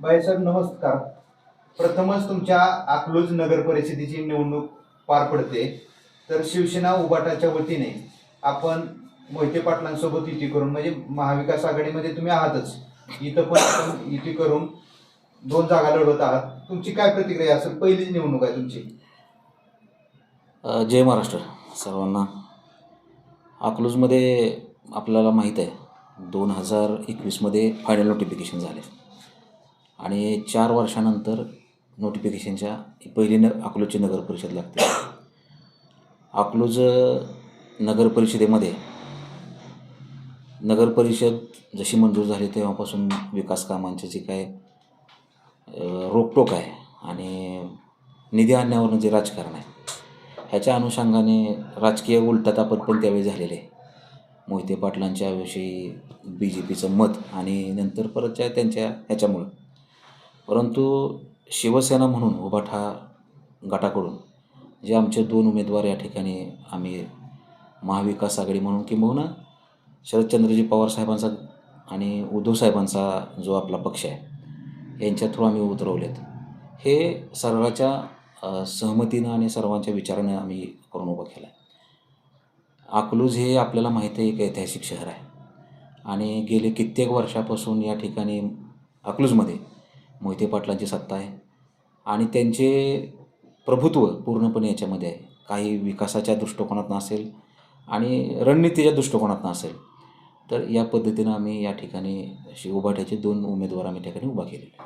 बाईसाहेब नमस्कार. प्रथमच तुमच्या अकलूज नगर परिषदेची निवडणूक पार पडते. तर शिवसेना उबाटाच्या वतीने आपण मोहिते पाटलांसोबत युती करून म्हणजे महाविकास आघाडीमध्ये तुम्ही आहातच. इथं पण आपण युती करून दोन जागा लढवत आहात. तुमची काय प्रतिक्रिया असेल? पहिलीच निवडणूक आहे तुमची. जय महाराष्ट्र सर्वांना. अकलूजमध्ये आपल्याला माहीत आहे दोन हजार एकवीसमध्ये फायनल नोटिफिकेशन झाले. आणि चार वर्षानंतर नोटिफिकेशनच्या पहिली न अकलूजची नगर परिषद लागते. अकलूज नगरपरिषदेमध्ये नगर परिषदेमध्ये नगर परिषद जशी मंजूर झाली तेव्हापासून विकास कामांचे जे काय रोकटोक आहे आणि निधी आणण्यावरनं जे राजकारण आहे ह्याच्या अनुषंगाने राजकीय उलटातापत पण त्यावेळी झालेले. आहे मोहिते पाटलांच्याविषयी बी जे पीचं मत आणि नंतर परतच्या त्यांच्या ह्याच्यामुळं परंतु शिवसेना म्हणून उभाठा गटाकडून जे आमचे दोन उमेदवार या ठिकाणी आम्ही महाविकास आघाडी म्हणून किंबहुना शरदचंद्रजी पवार साहेबांचा आणि उद्धव साहेबांचा जो आपला पक्ष आहे यांच्या थ्रू आम्ही उतरवलेत. हे सर्वाच्या सहमतीनं आणि सर्वांच्या विचारानं आम्ही करून उभं केलं आहे अकलूज हे आपल्याला माहीत आहे एक ऐतिहासिक शहर आहे. आणि गेले कित्येक वर्षापासून या ठिकाणी अकलूजमध्ये मोहिते पाटलांची सत्ता आहे. आणि त्यांचे प्रभुत्व पूर्णपणे याच्यामध्ये आहे. काही विकासाच्या दृष्टिकोनात असेल आणि रणनीतीच्या दृष्टिकोनात असेल. तर या पद्धतीनं आम्ही या ठिकाणी अशी उभाट्याचे दोन उमेदवार आम्ही त्या ठिकाणी उभा केलेले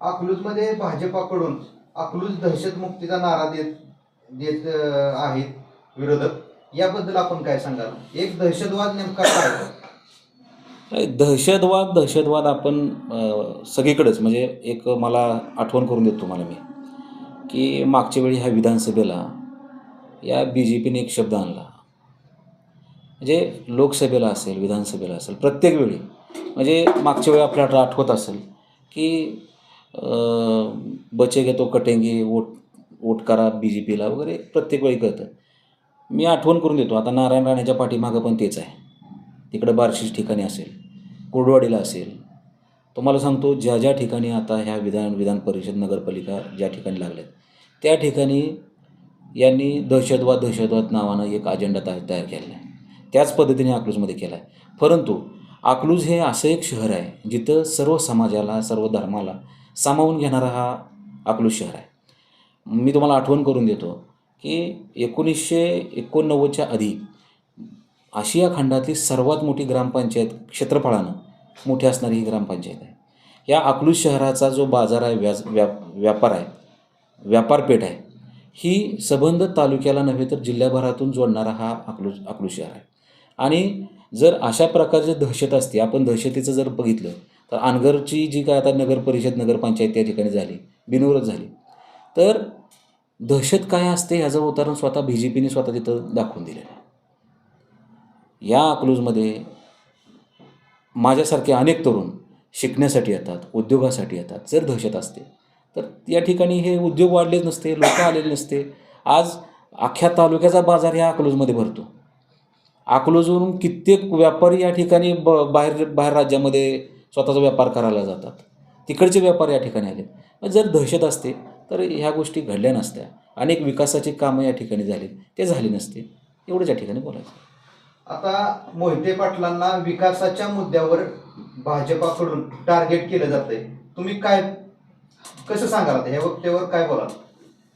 अकलूजमध्ये भाजपाकडून अकलूज दहशतमुक्तीचा नारा देत देत आहेत विरोधक. याबद्दल आपण काय सांगाल? एक दहशतवाद नेमका काय दहशतवाद दहशतवाद आपण सगळीकडेच म्हणजे एक मला आठवण करून देतो तुम्हाला मी की मागच्या वेळी ह्या विधानसभेला या बी जे पीने एक शब्द आणला. म्हणजे लोकसभेला असेल विधानसभेला असेल प्रत्येक वेळी म्हणजे मागच्या वेळी आपल्याला आठवत असेल की अ, बचे घेतो कटेंगे वोट वोट करा बी जे पीला वगैरे प्रत्येक वेळी कळतं. मी आठवण करून देतो आता नारायण राणेच्या पाठीमागं पण तेच आहे. तिकडं बार्शीच ठिकाणी असेल कोडवाडीला असेल. तुम्हाला सांगतो ज्या ज्या ठिकाणी आता ह्या विधान विधान परिषद नगरपालिका ज्या ठिकाणी लागल्या आहेत त्या ठिकाणी यांनी दहशतवाद दहशतवाद नावानं एक अजेंडा तयार तयार केलेला आहे. त्याच पद्धतीने अकलूजमध्ये केला आहे परंतु अकलूज हे असं एक शहर आहे जिथं सर्व समाजाला सर्व धर्माला सामावून घेणारा हा अकलूज शहर आहे. मी तुम्हाला आठवण करून देतो की एकोणीसशे एकोणनव्वदच्या आधी आशिया खंडातली सर्वात मोठी ग्रामपंचायत क्षेत्रफळानं मोठी असणारी ही ग्रामपंचायत आहे. या अकलूज शहराचा जो बाजार आहे व्याज व्याप व्यापार आहे व्यापारपेठ आहे ही सबंध तालुक्याला नव्हे तर जिल्ह्याभरातून जोडणारा हा अकलूज अकलूज शहर आहे. आणि जर अशा प्रकारची दहशत असते आपण दहशतीचं जर बघितलं तर अनगरची जी काय आता नगर परिषद नगरपंचायत त्या ठिकाणी झाली बिनविरोध झाली तर दहशत काय असते ह्याचं उदाहरण स्वतः बी जे पीने स्वतः तिथं दाखवून दिलेलं आहे. या अकलूजमध्ये माझ्यासारखे अनेक तरुण शिकण्यासाठी येतात उद्योगासाठी येतात जर दहशत असते तर या ठिकाणी हे उद्योग वाढलेच नसते लोक आलेले नसते. आज अख्ख्या तालुक्याचा बाजार ह्या अकलूजमध्ये भरतो. अकलूजवरून कित्येक व्यापारी या ठिकाणी ब बाहेर बाहेर राज्यामध्ये स्वतःचा व्यापार करायला जातात. तिकडचे व्यापारी या ठिकाणी आले जर दहशत असते तर ह्या गोष्टी घडल्या नसत्या. अनेक विकासाची कामं या ठिकाणी झाली ते झाली नसते. एवढंच या ठिकाणी बोलायचं. आता मोहिते पाटलांना विकासाच्या मुद्द्यावर भाजपाकडून टार्गेट केलं जातंय. तुम्ही काय कसं सांगाल ह्या वक्तेवर काय बोलाल?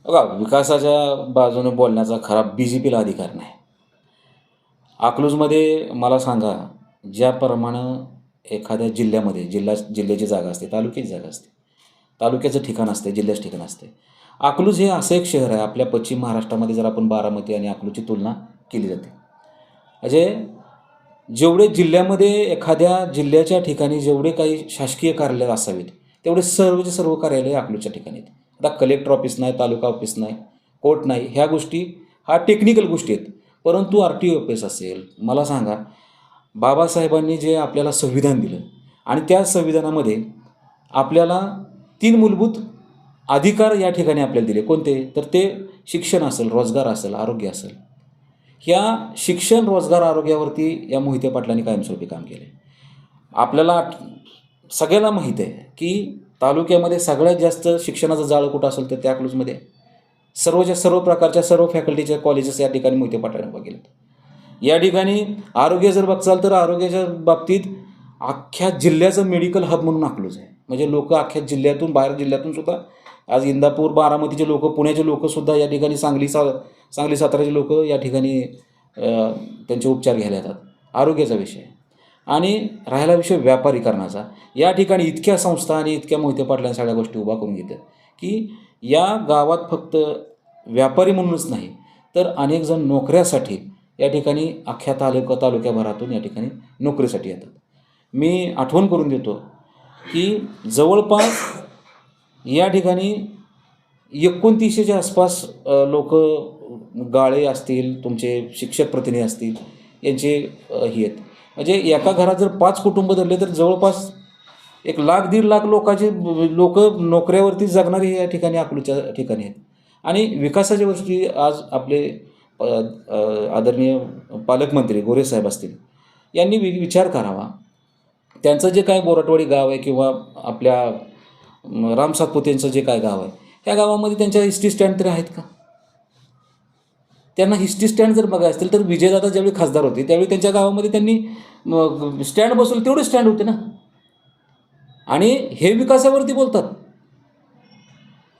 बघा विकासाच्या बाजूने बोलण्याचा खरा बी जे पीला अधिकार नाही. अकलूजमध्ये मला सांगा ज्याप्रमाणे एखाद्या जिल्ह्यामध्ये जिल्हा जिल्ह्याची जागा असते तालुक्याची जागा असते तालुक्याचं ठिकाण असते जिल्ह्याचं ठिकाण असते. अकलूज हे असं एक शहर आहे आपल्या पश्चिम महाराष्ट्रामध्ये जर आपण बारामती आणि अकलूजची तुलना केली जाते. म्हणजे जेवढे जिल्ह्यामध्ये एखाद्या जिल्ह्याच्या ठिकाणी जेवढे काही शासकीय कार्यालय असावीत तेवढे सर्वचे सर्व कार्यालय अकलूजच्या ठिकाणी आहेत. आता कलेक्टर ऑफिस नाही तालुका ऑफिस नाही कोर्ट नाही ह्या गोष्टी हा टेक्निकल गोष्टी आहेत. परंतु आर टी ऑफिस असेल मला सांगा बाबासाहेबांनी जे आपल्याला संविधान दिलं आणि त्या संविधानामध्ये आपल्याला तीन मूलभूत अधिकार या ठिकाणी आपल्याला दिले. कोणते? तर ते शिक्षण असेल रोजगार असेल आरोग्य असेल. ह्या शिक्षण रोजगार आरोग्यावरती या मोहिते पाटलांनी कायमस्वरूपी काम केले. आपल्याला सगळ्याला माहीत आहे की तालुक्यामध्ये सगळ्यात जास्त शिक्षणाचं जाळं कुठं असेल तर त्या अकलूजमध्ये सर्वच्या सर्व प्रकारच्या सर्व फॅकल्टीच्या कॉलेजेस या ठिकाणी मोहिते पाटलांनी उभं केलेत या ठिकाणी आरोग्य जर बघचाल तर आरोग्याच्या बाबतीत अख्ख्या जिल्ह्याचं मेडिकल हब म्हणून अकलूज आहे. म्हणजे लोक अख्ख्या जिल्ह्यातून बाहेर जिल्ह्यातून सुद्धा आज इंदापूर बारामतीचे लोक पुण्याचे लोकसुद्धा या ठिकाणी सांगली सा सांगली साताराचे लोक या ठिकाणी त्यांचे उपचार घ्यायला येतात. आरोग्याचा विषय. आणि राहिला विषय व्यापारीकरणाचा. या ठिकाणी इतक्या संस्था आणि इतक्या मोहिते पाटलांनी सगळ्या गोष्टी उभा करून घेतात की या गावात फक्त व्यापारी म्हणूनच नाही तर अनेक जण नोकऱ्यासाठी या ठिकाणी अख्ख्या तालुका तालुक्याभरातून या ठिकाणी नोकरीसाठी येतात. मी आठवण करून देतो की जवळपास या ठिकाणी एकोणतीसशेच्या आसपास लोक गाळे असतील तुमचे शिक्षक प्रतिनिधी असतील यांचे हे आहेत. म्हणजे एका घरात जर पाच कुटुंब धरले तर जवळपास एक लाख दीड लाख लोकांचे लोक नोकऱ्यावरती जगणारे या ठिकाणी अकलूच्या ठिकाणी आहेत. आणि विकासाच्या गोष्टी आज आपले आदरणीय पालकमंत्री गोरे साहेब असतील यांनी वि विचार करावा. त्यांचं जे काय बोराटवाडी गाव आहे किंवा आपल्या म, राम सातपुतेंचं जे काय गाव आहे त्या गावामध्ये त्यांच्या हिस्ट्री स्टँड तरी आहेत का? त्यांना हिस्ट्री स्टँड जर बघाय असतील तर विजयदादा ज्यावेळी खासदार होते त्यावेळी त्यांच्या गावामध्ये त्यांनी स्टँड बसवले तेवढे स्टँड होते ना. आणि हे विकासावरती बोलतात.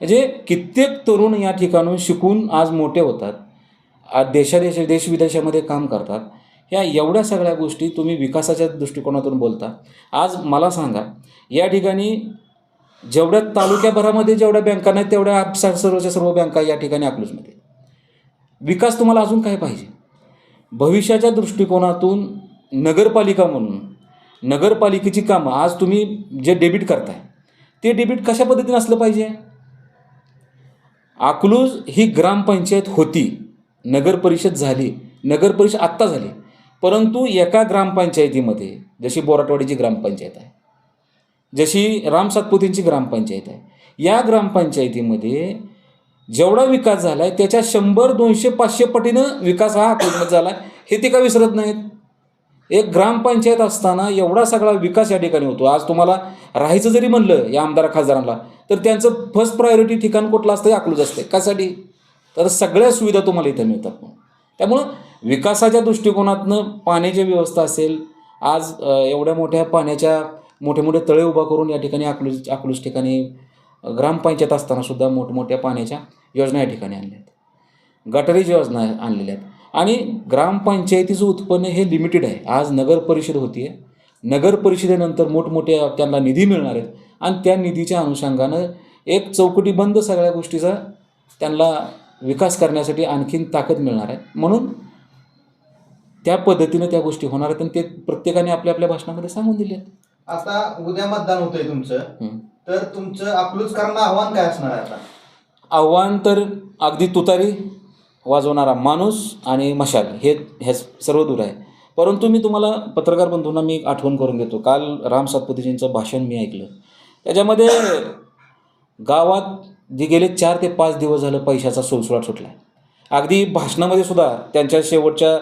म्हणजे कित्येक तरुण या ठिकाणून शिकून आज मोठे होतात आज देशादेश देशविदेशामध्ये काम करतात. ह्या एवढ्या सगळ्या गोष्टी तुम्ही विकासाच्या दृष्टिकोनातून बोलता. आज मला सांगा या ठिकाणी जेवढ्या तालुक्याभरामध्ये जेवढ्या बँका नाहीत तेवढ्या आप- सर्वच्या सर्व बँका या ठिकाणी अकलूजमध्ये विकास तुम्हाला अजून काय पाहिजे? भविष्याच्या दृष्टिकोनातून नगरपालिका म्हणून नगरपालिकेची कामं आज तुम्ही जे डेबिट करताय ते डेबिट कशा पद्धतीने असलं पाहिजे? अकलूज ही ग्रामपंचायत होती नगर परिषद झाली नगर परिषद आत्ता झाली परंतु एका ग्रामपंचायतीमध्ये जशी बोराटवाडीची ग्रामपंचायत आहे जशी राम सातपुतींची ग्रामपंचायत आहे. या ग्रामपंचायतीमध्ये जेवढा विकास झाला आहे त्याच्या शंभर दोनशे पाचशे पटीनं विकास हा अकलूजमध्ये झाला आहे हे ते का विसरत नाहीत? एक ग्रामपंचायत असताना एवढा सगळा विकास या ठिकाणी होतो. आज तुम्हाला राहायचं जरी म्हणलं या आमदार खासदारांना तर त्यांचं फर्स्ट प्रायोरिटी ठिकाण कुठलं असतं अकलूज असते कासाठी तर सगळ्या सुविधा तुम्हाला इथं मिळतात त्यामुळं विकासाच्या दृष्टिकोनातनं पाण्याची व्यवस्था असेल आज एवढ्या मोठ्या पाण्याच्या मोठे मोठे तळे उभा करून या ठिकाणी अकलूज अकलूज ठिकाणी ग्रामपंचायत असताना सुद्धा मोठमोठ्या पाण्याच्या योजना या ठिकाणी आणल्या आहेत. गटारीची योजना आणलेल्या आहेत. आणि ग्रामपंचायतीचं उत्पन्न हे लिमिटेड आहे. आज नगर परिषद होती आहे नगर परिषदेनंतर मोठमोठ्या त्यांना निधी मिळणार आहेत. आणि त्या निधीच्या अनुषंगानं एक चौकटी बंद सगळ्या गोष्टीचा त्यांना विकास करण्यासाठी आणखीन ताकद मिळणार आहे. म्हणून त्या पद्धतीनं त्या गोष्टी होणार आहेत आणि ते प्रत्येकाने आपल्या आपल्या भाषणामध्ये सांगून दिले आहेत आता उद्या मतदान होतंय तुमचं. तर तुमचं अकलूजकरांना आव्हान काय असणार आहे आता? आव्हान तर अगदी तुतारी वाजवणारा माणूस आणि मशाल हे हे सर्व दूर आहे. परंतु मी तुम्हाला पत्रकार बंधूंना मी एक आठवण करून देतो. काल राम सातपुतेजींचं भाषण मी ऐकलं. त्याच्यामध्ये गावात जे गेले चार ते पाच दिवस झालं पैशाचा सुळसुळाट सुटला. अगदी भाषणामध्ये सुद्धा त्यांच्या शेवटच्या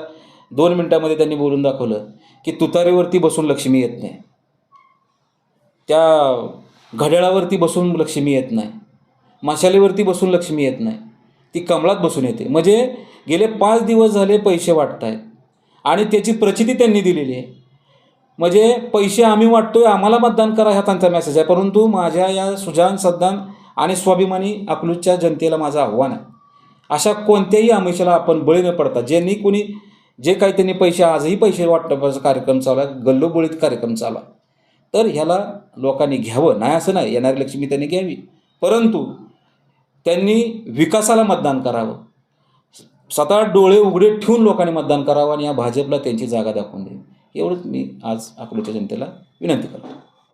दोन मिनटामध्ये त्यांनी बोलून दाखवलं की तुतारीवरती बसून लक्ष्मी येत नाही. त्या घड्याळावरती बसून लक्ष्मी येत नाही. मशालीवरती बसून लक्ष्मी येत नाही. ती कमळात बसून येते. म्हणजे गेले पाच दिवस झाले पैसे वाटत आहेत आणि त्याची प्रचिती त्यांनी दिलेली आहे. म्हणजे पैसे आम्ही वाटतोय आम्हाला मतदान करा हा त्यांचा मेसेज आहे. परंतु माझ्या या सुजान सद्दान आणि स्वाभिमानी अकलूजच्या जनतेला माझं आव्हान आहे. अशा कोणत्याही आमिषाला आपण बळी न पडता ज्यांनी कोणी जे काही त्यांनी पैसे आजही पैसे वाटण्याचा कार्यक्रम चालू आहे कार्यक्रम चालू आहे. तर ह्याला लोकांनी घ्यावं. नाही असं नाही. येणारी लक्ष्मी त्यांनी घ्यावी. परंतु त्यांनी विकासाला मतदान करावं. सात आठ डोळे उघडे ठेवून लोकांनी मतदान करावं आणि या भाजपला त्यांची जागा दाखवून द्यावी. एवढंच मी आज अकोल्याच्या जनतेला विनंती करतो.